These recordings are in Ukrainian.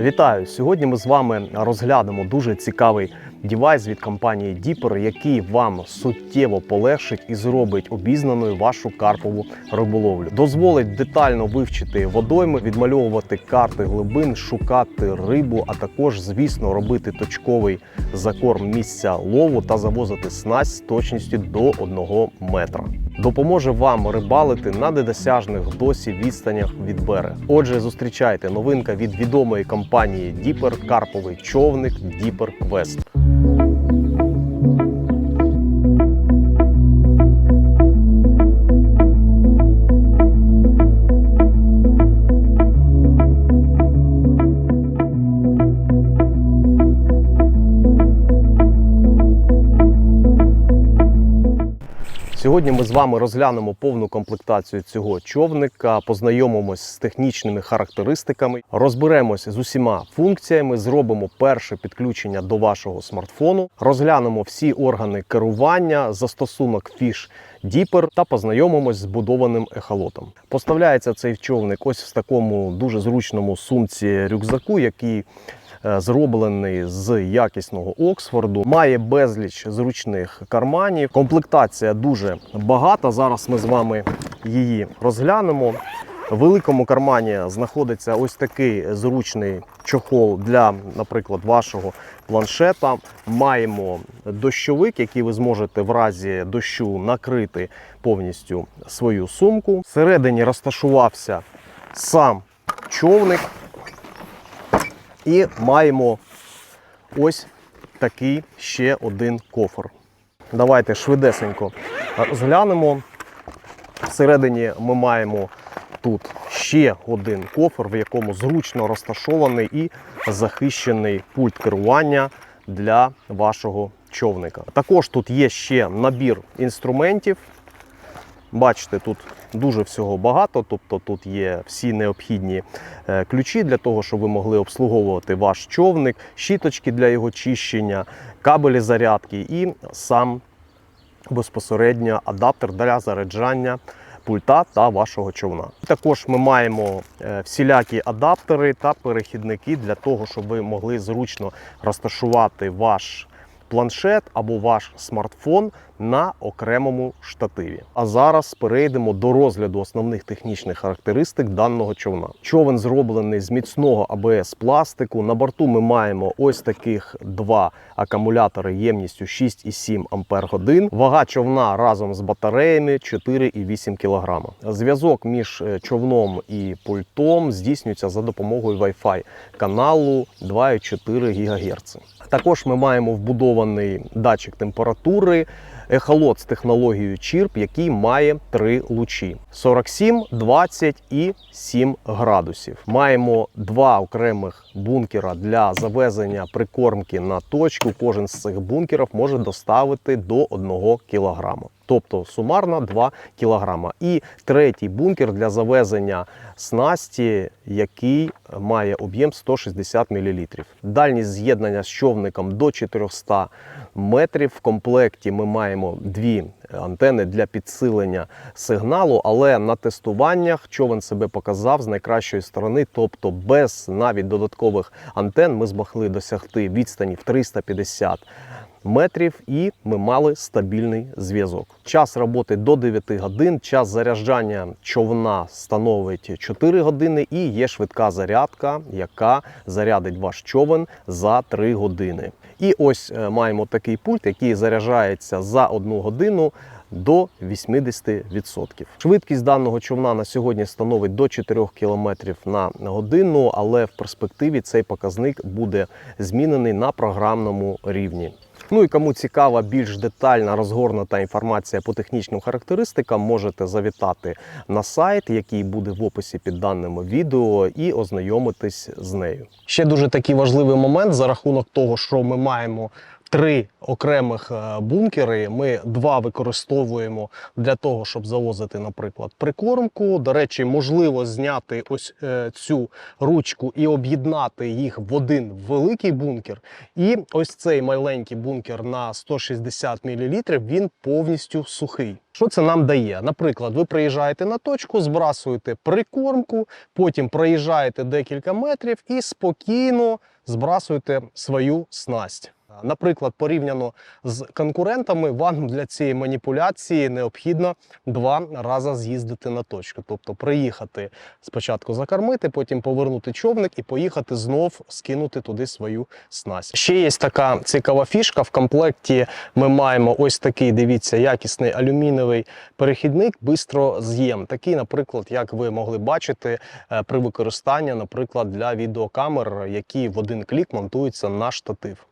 Вітаю! Сьогодні ми з вами розглянемо дуже цікавий девайс від компанії Dipper, який вам суттєво полегшить і зробить обізнаною вашу карпову риболовлю. Дозволить детально вивчити водойми, відмальовувати карти глибин, шукати рибу, а також, звісно, робити точковий закорм місця лову та завозити снасть з точністю до 1 метра. Допоможе вам рибалити на недосяжних досі відстанях від берега. Отже, зустрічайте новинка від відомої компанії Dipper карповий човник Dipper Quest. Сьогодні ми з вами розглянемо повну комплектацію цього човника, познайомимось з технічними характеристиками, розберемось з усіма функціями, зробимо перше підключення до вашого смартфону, розглянемо всі органи керування, застосунок Fish Dipper та познайомимось з будованим ехолотом. Поставляється цей човник ось в такому дуже зручному сумці рюкзаку, який зроблений з якісного Оксфорду, має безліч зручних карманів. Комплектація дуже багата. Зараз ми з вами її розглянемо. В великому кармані знаходиться ось такий зручний чохол для, наприклад, вашого планшета. Маємо дощовик, який ви зможете в разі дощу накрити повністю свою сумку. Всередині розташувався сам човник. І маємо ось такий ще один кофр. Давайте швидесенько розглянемо. Всередині ми маємо тут ще один кофр, в якому зручно розташований і захищений пульт керування для вашого човника. Також тут є ще набір інструментів. Бачите, тут дуже всього багато, тобто тут є всі необхідні е, ключі для того, щоб ви могли обслуговувати ваш човник, щіточки для його чищення, кабелі зарядки і сам безпосередньо адаптер для заряджання пульта та вашого човна. Також ми маємо е, всілякі адаптери та перехідники для того, щоб ви могли зручно розташувати ваш планшет або ваш смартфон на окремому штативі. А зараз перейдемо до розгляду основних технічних характеристик даного човна. Човен зроблений з міцного АБС пластику. На борту ми маємо ось таких два акумулятори ємністю 6,7 Ампер годин. Вага човна разом з батареями 4,8 кг. Зв'язок між е, човном і пультом здійснюється за допомогою Wi-Fi каналу 2,4 ГГц. Також ми маємо вбудований датчик температури, ехолот з технологією Chirp, який має три лучі: 47, 20 і 7 градусів. Маємо два окремих бункера для завезення прикормки на точку. Кожен з цих бункерів може доставити до 1 кг. Тобто сумарно 2 кг. І третій бункер для завезення снасті, який має об'єм 160 мл. Дальність з'єднання з човником до 400 метрів. В комплекті ми маємо дві антени для підсилення сигналу, але на тестуваннях човен себе показав з найкращої сторони, тобто без навіть додаткових антен ми змогли досягти відстані в 350 метрів, і ми мали стабільний зв'язок. Час роботи до 9 годин, час заряджання човна становить 4 години, і є швидка зарядка, яка зарядить ваш човен за 3 години. І ось е, маємо такий пульт, який заряджається за 1 годину. До 80%. Швидкість даного човна на сьогодні становить до 4 км на годину, але в перспективі цей показник буде змінений на програмному рівні. Ну і кому цікава більш детальна розгорнута інформація по технічним характеристикам, можете завітати на сайт, який буде в описі під даним відео, і ознайомитись з нею. Ще дуже такий важливий момент за рахунок того, що ми маємо три окремих е, бункери. Ми два використовуємо для того, щоб завозити, наприклад, прикормку. До речі, можливо зняти ось е, цю ручку і об'єднати їх в один великий бункер. І ось цей маленький бункер на 160 мл, він повністю сухий. Що це нам дає? Наприклад, ви приїжджаєте на точку, збрасуєте прикормку, потім проїжджаєте декілька метрів і спокійно збрасуєте свою снасть. Наприклад, порівняно з конкурентами, вам для цієї маніпуляції необхідно два рази з'їздити на точку. Тобто приїхати спочатку закормити, потім повернути човник і поїхати знов скинути туди свою снасть. Ще є така цікава фішка. В комплекті ми маємо ось такий, дивіться, якісний алюмінієвий перехідник бистроз'єм. Такий, наприклад, як ви могли бачити е, при використанні, наприклад, для відеокамер, які в один клік монтуються на штатив.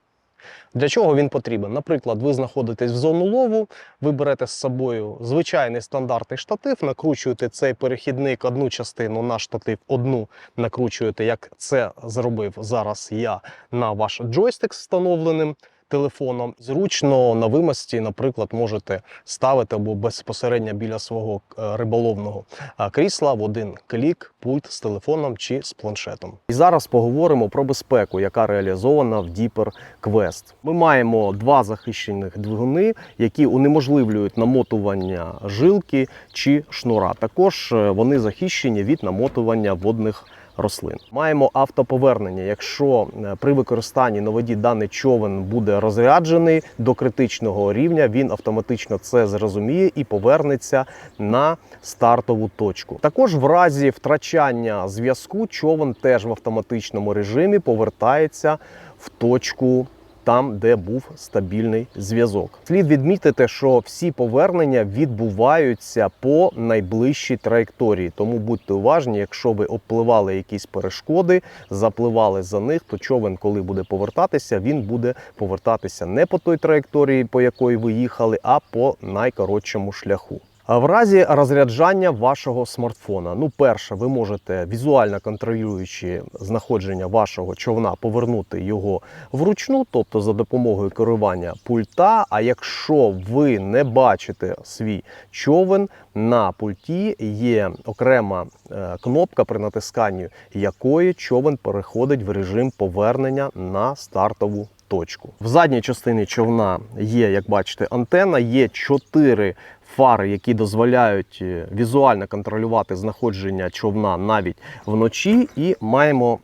Для чого він потрібен? Наприклад, ви знаходитесь в зону лову, ви берете з собою звичайний стандартний штатив, накручуєте цей перехідник одну частину на штатив, одну накручуєте, як це зробив зараз я на ваш джойстик з встановленим телефоном. Зручно на вимості, наприклад, можете ставити або безпосередньо біля свого е, риболовного е, крісла в один клік, пульт з телефоном чи з планшетом. І зараз поговоримо про безпеку, яка реалізована в Deeper Quest. Ми маємо два захищених двигуни, які унеможливлюють намотування жилки чи шнура. Також е, вони захищені від намотування водних рослин. Маємо автоповернення. Якщо е, при використанні на воді даний човен буде розряджений до критичного рівня, він автоматично це зрозуміє і повернеться на стартову точку. Також в разі втрачання зв'язку човен теж в автоматичному режимі повертається в точку. Там, де був стабільний зв'язок, слід відмітити, що всі повернення відбуваються по найближчій траєкторії. Тому будьте уважні, якщо ви обпливали якісь перешкоди, запливали за них, то човен, коли буде повертатися, він буде повертатися не по той траєкторії, по якої ви їхали, а по найкоротшому шляху. В разі розряджання вашого смартфона, ну, перше, ви можете візуально контролюючи знаходження вашого човна, повернути його вручну, тобто за допомогою керування пульта. А якщо ви не бачите свій човен, на пульті є окрема е, кнопка, при натисканні якої човен переходить в режим повернення на стартову точку. В задній частині човна є, як бачите, антенна, є чотири фари, які дозволяють е, візуально контролювати знаходження човна навіть вночі, і маємо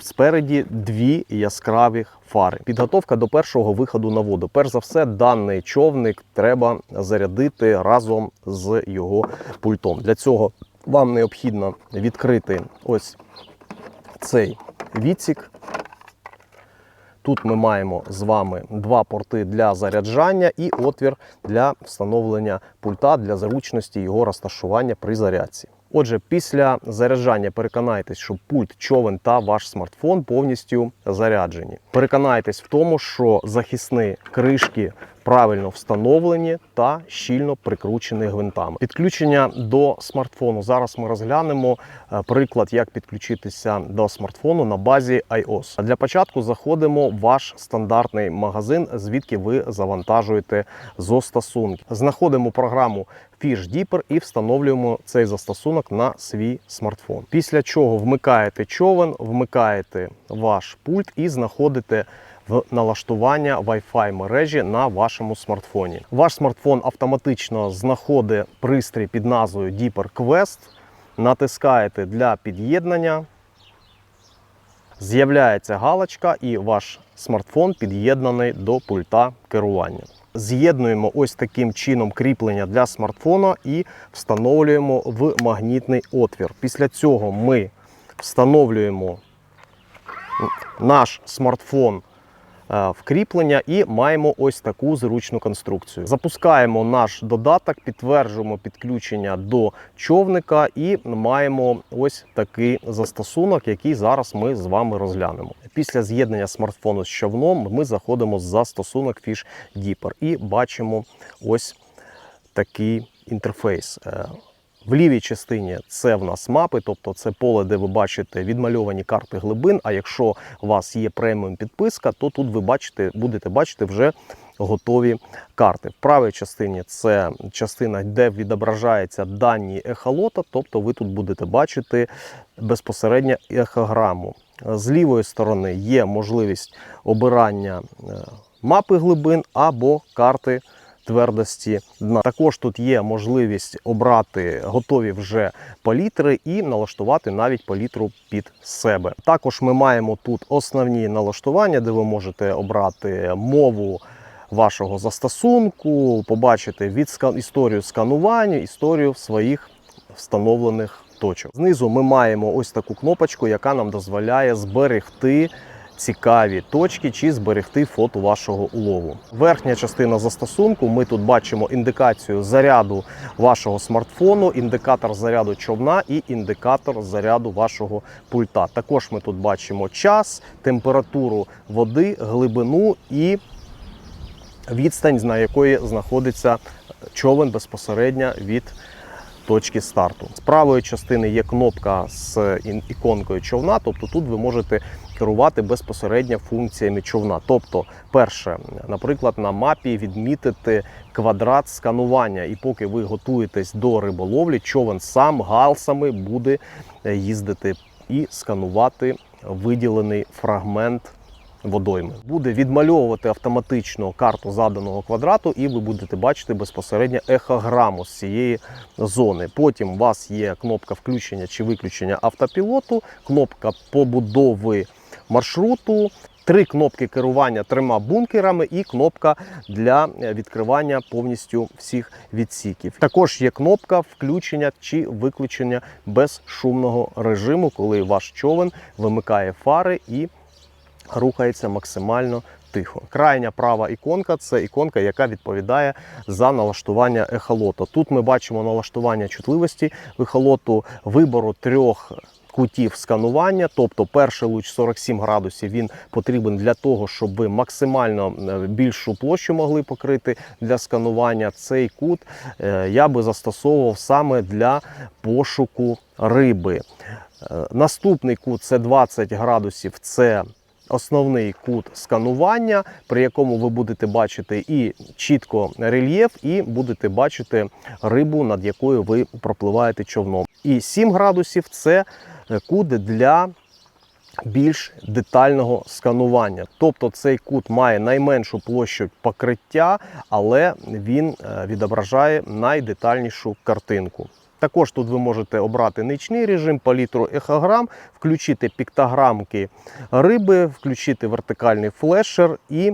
спереді дві яскраві фари. Підготовка до першого виходу на воду. Перш за все, даний човник треба зарядити разом з його пультом. Для цього вам необхідно відкрити ось цей відсік. Тут ми маємо з вами два порти для заряджання і отвір для встановлення пульта для зручності його розташування при зарядці. Отже, після заряджання переконайтесь, що пульт, човен та ваш смартфон повністю заряджені. Переконайтесь в тому, що захисні кришки правильно встановлені та щільно прикручені гвинтами. Підключення до смартфону. Зараз ми розглянемо е, приклад, як підключитися до смартфону на базі iOS. Для початку заходимо в ваш стандартний магазин, звідки ви завантажуєте застосунки. Знаходимо програму Fish Deeper і встановлюємо цей застосунок на свій смартфон. Після чого вмикаєте човен, вмикаєте ваш пульт і знаходите в налаштування Wi-Fi мережі на вашому смартфоні. Ваш смартфон автоматично знаходить пристрій під назвою Deeper Quest, натискаєте для під'єднання. З'являється галочка, і ваш смартфон під'єднаний до пульта керування. З'єднуємо ось таким чином кріплення для смартфона і встановлюємо в магнітний отвір. Після цього ми встановлюємо наш смартфон е, в кріплення і маємо ось таку зручну конструкцію. Запускаємо наш додаток, підтверджуємо підключення до човника і маємо ось такий застосунок, який зараз ми з вами розглянемо. Після з'єднання смартфону з човном ми заходимо в застосунок Fish Deeper і бачимо ось такий інтерфейс. В лівій частині це в нас мапи, тобто це поле, де ви бачите відмальовані карти глибин. А якщо у вас є преміум підписка, то тут ви бачите, будете бачити вже готові карти. В правій частині це частина, де відображаються дані ехолота, тобто ви тут будете бачити безпосередньо ехограму. З лівої сторони є можливість обирання е, мапи глибин або карти твердості дна. Також тут є можливість обрати готові вже палітри і налаштувати навіть палітру під себе. Також ми маємо тут основні налаштування, де ви можете обрати мову вашого застосунку, побачити від історію сканування, історію своїх встановлених точок. Знизу ми маємо ось таку кнопочку, яка нам дозволяє зберегти цікаві точки чи зберегти фото вашого улову. Верхня частина застосунку. Ми тут бачимо індикацію заряду вашого смартфону, індикатор заряду човна і індикатор заряду вашого пульта. Також ми тут бачимо час, температуру води, глибину і відстань, на якої знаходиться човен безпосередньо від точки старту. З правої частини є кнопка з іконкою човна, тобто тут ви можете керувати безпосередньо функціями човна. Тобто, перше, наприклад, на мапі відмітити квадрат сканування, і поки ви готуєтесь до риболовлі, човен сам галсами буде е, їздити і сканувати виділений фрагмент водойми. Буде відмальовувати автоматично карту заданого квадрату, і ви будете бачити безпосередньо ехограму з цієї зони. Потім у вас є кнопка включення чи виключення автопілоту, кнопка побудови маршруту. Три кнопки керування трьома бункерами і кнопка для відкривання повністю всіх відсіків. Також є кнопка включення чи виключення безшумного режиму, коли ваш човен вимикає фари і рухається максимально тихо. Крайня права іконка це іконка, яка відповідає за налаштування ехолота. Тут ми бачимо налаштування чутливості ехолоту, вибору трьох. Кутів сканування, тобто перший луч 47 градусів, він потрібен для того, щоб ви максимально е, більшу площу могли покрити для сканування. Цей кут е, я би застосовував саме для пошуку риби. Е, Наступний кут це 20 градусів. Це основний кут сканування, при якому ви будете бачити і чітко рельєф, і будете бачити рибу, над якою ви пропливаєте човном. І 7 градусів це кут для більш детального сканування. Тобто цей кут має найменшу площу покриття, але він е, відображає найдетальнішу картинку. Також тут ви можете обрати нічний режим, палітру ехограм, включити піктограмки риби, включити вертикальний флешер і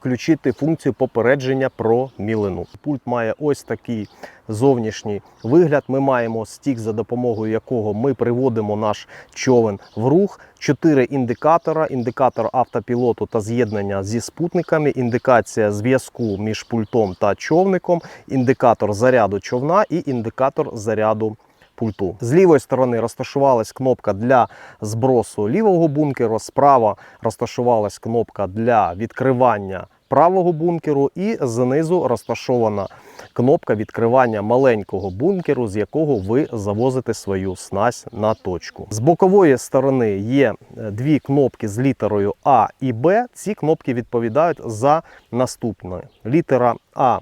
включити функцію попередження про мілину. Пульт має ось такий зовнішній вигляд. Ми маємо стік, за допомогою якого ми приводимо наш човен в рух. Чотири індикатора: індикатор автопілоту та з'єднання зі спутниками, індикація зв'язку між пультом та човником, індикатор заряду човна і індикатор заряду. Пульту. З лівої сторони розташувалась кнопка для збросу лівого бункеру, справа розташувалась кнопка для відкривання правого бункеру, і знизу розташована кнопка відкривання маленького бункеру, з якого ви завозите свою снасть на точку. З бокової сторони є е, дві кнопки з літерою А і Б. Ці кнопки відповідають за наступне. Літера А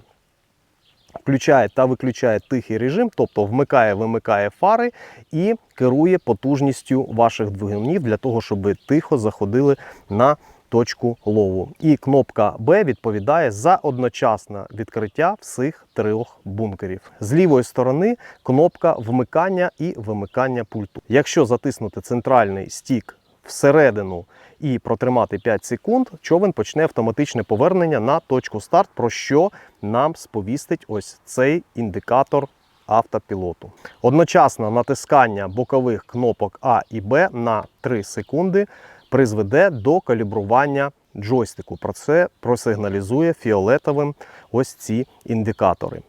включає та виключає тихий режим, тобто вмикає, вимикає фари і керує потужністю ваших двигунів для того, щоб ви тихо заходили на точку лову. І кнопка Б відповідає за одночасне відкриття всіх трьох бункерів. З лівої сторони кнопка вмикання і вимикання пульту. Якщо затиснути центральний стік всередину і протримати 5 секунд, човен почне автоматичне повернення на точку старт, про що нам сповістить ось цей індикатор автопілоту. Одночасне натискання бокових кнопок А і Б на 3 секунди призведе до калібрування джойстику. Про це просигналізує фіолетовим ось ці індикатори.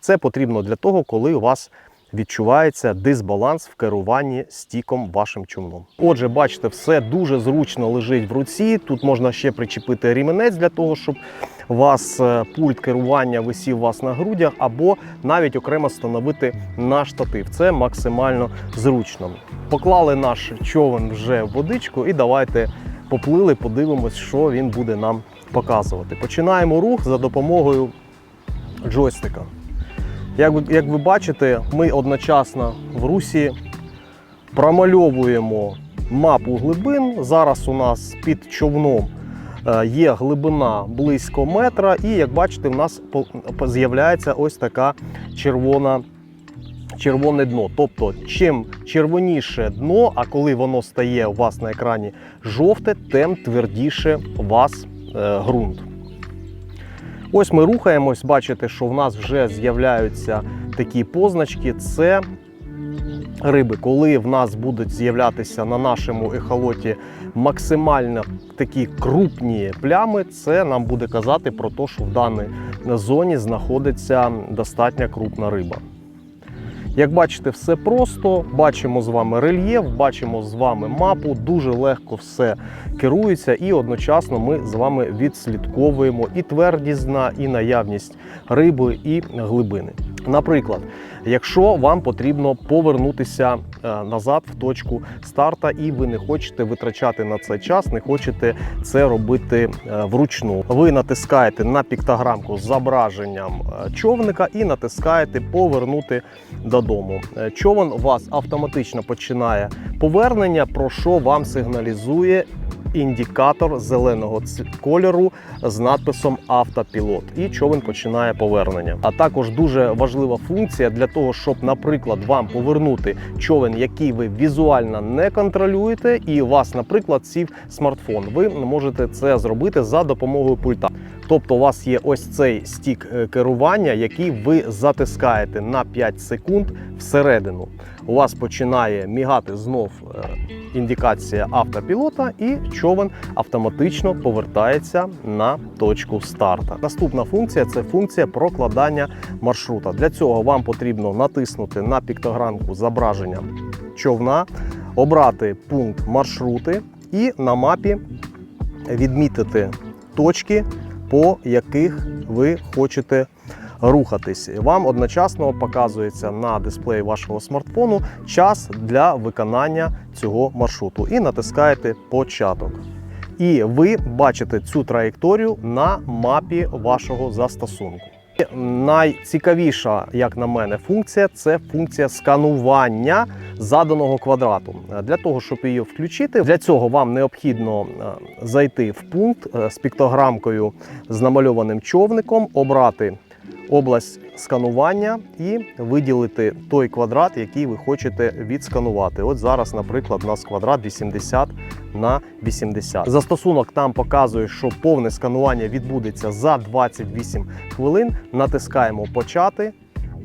Це потрібно для того, коли у вас відчувається дисбаланс в керуванні стіком вашим човном. Отже, бачите, все дуже зручно лежить в руці. Тут можна ще причепити ріменець для того, щоб вас е, пульт керування висів вас на грудях, або навіть окремо встановити на штатив. Це максимально зручно. Поклали наш човен вже в водичку і давайте поплили, подивимось, що він буде нам показувати. Починаємо рух за допомогою джойстика. Як ви, як ви бачите, ми одночасно в русі промальовуємо мапу глибин. Зараз у нас під човном е, є глибина близько метра, і як бачите, в нас з'являється ось така червона. Червоне дно. Тобто, чим червоніше дно, а коли воно стає у вас на екрані жовте, тим твердіше у вас е, ґрунт. Ось ми рухаємось, бачите, що в нас вже з'являються такі позначки. Це риби. Коли в нас будуть з'являтися на нашому ехолоті максимально такі крупні плями, це нам буде казати про те, що в даній зоні знаходиться достатньо крупна риба. Як бачите, все просто. Бачимо з вами рельєф, бачимо з вами мапу, дуже легко все керується, і одночасно ми з вами відслідковуємо і твердість дна, і наявність риби, і глибини. Наприклад, якщо вам потрібно повернутися назад в точку старта, і ви не хочете витрачати на це час, не хочете це робити е, вручну. Ви натискаєте на піктограмку з зображенням е, човника і натискаєте повернути додому. Е, Човен у вас автоматично починає повернення, про що вам сигналізує індикатор зеленого кольору з надписом автопілот. І човен починає повернення. А також дуже важлива функція для того, щоб, наприклад, вам повернути човен, який ви візуально не контролюєте, і вас, наприклад, сів смартфон. Ви можете це зробити за допомогою пульта. Тобто, у вас є ось цей стік е, керування, який ви затискаєте на 5 секунд всередину. У вас починає мігати знов е, індикація автопілота, і човен автоматично повертається на точку старта. Наступна функція це функція прокладання маршрута. Для цього вам потрібно натиснути на піктограмку зображення човна, обрати пункт маршрути і на мапі відмітити точки, по яких ви хочете рухатись. Вам одночасно показується на дисплеї вашого смартфону час для виконання цього маршруту. І натискаєте початок. І ви бачите цю траєкторію на мапі вашого застосунку. Найцікавіша, як на мене, функція це функція сканування заданого квадрату. Для того, щоб її включити, для цього вам необхідно е, зайти в пункт е, з піктограмкою з намальованим човником, обрати область сканування і виділити той квадрат, який ви хочете відсканувати. От зараз, наприклад, у нас квадрат 80 на 80. Застосунок там показує, що повне сканування відбудеться за 28 хвилин. Натискаємо почати,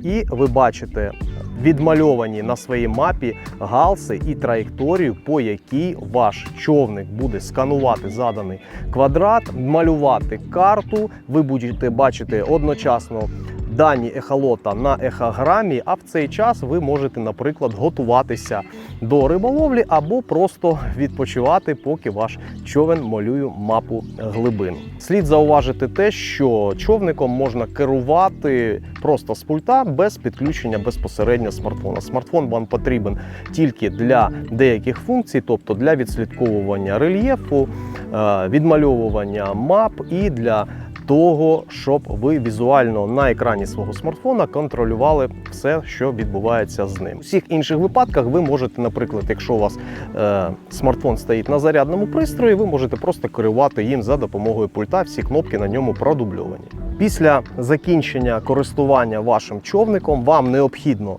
і ви бачите відмальовані на своїй мапі галси і траєкторію, по якій ваш човник буде сканувати заданий квадрат, малювати карту. Ви будете бачити одночасно. Дані ехолота на ехограмі, а в цей час ви можете, наприклад, готуватися до риболовлі або просто відпочивати, поки ваш човен малює мапу глибин. Слід зауважити те, що човником можна керувати просто з пульта без підключення безпосередньо смартфона. Смартфон вам потрібен тільки для деяких функцій, тобто для відслідковування рельєфу, е, відмальовування мап і для того, щоб ви візуально на екрані свого смартфона контролювали все, що відбувається з ним. У всіх інших випадках ви можете, наприклад, якщо у вас е, смартфон стоїть на зарядному пристрої, ви можете просто керувати їм за допомогою пульта. Всі кнопки на ньому продубльовані. Після закінчення користування вашим човником вам необхідно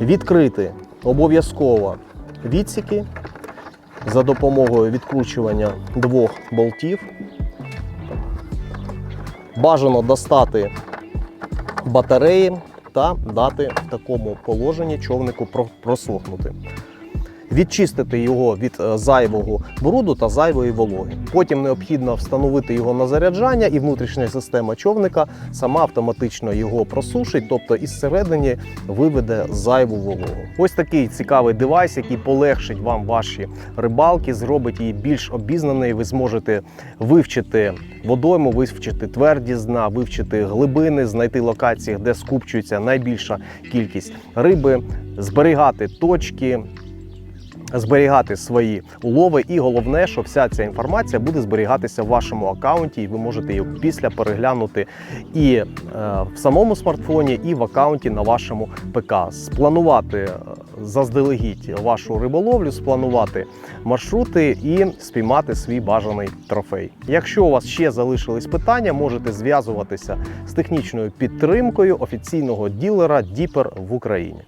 відкрити обов'язково відсіки за допомогою відкручування двох болтів. Бажано достати батареї та дати в такому положенні човнику про- просохнути. Відчистити його від е, зайвого бруду та зайвої вологи. Потім необхідно встановити його на заряджання, і внутрішня система човника сама автоматично його просушить, тобто із середини виведе зайву вологу. Ось такий цікавий девайс, який полегшить вам ваші рибалки, зробить її більш обізнаною. Ви зможете вивчити водойму, вивчити твердість дна, вивчити глибини, знайти локації, де скупчується найбільша кількість риби, зберігати точки. Зберігати свої улови, і головне, що вся ця інформація буде зберігатися в вашому аккаунті, і ви можете її після переглянути і е, в самому смартфоні, і в аккаунті на вашому ПК. Спланувати е, заздалегідь вашу риболовлю, спланувати маршрути і спіймати свій бажаний трофей. Якщо у вас ще залишились питання, можете зв'язуватися з технічною підтримкою офіційного ділера Діпер в Україні.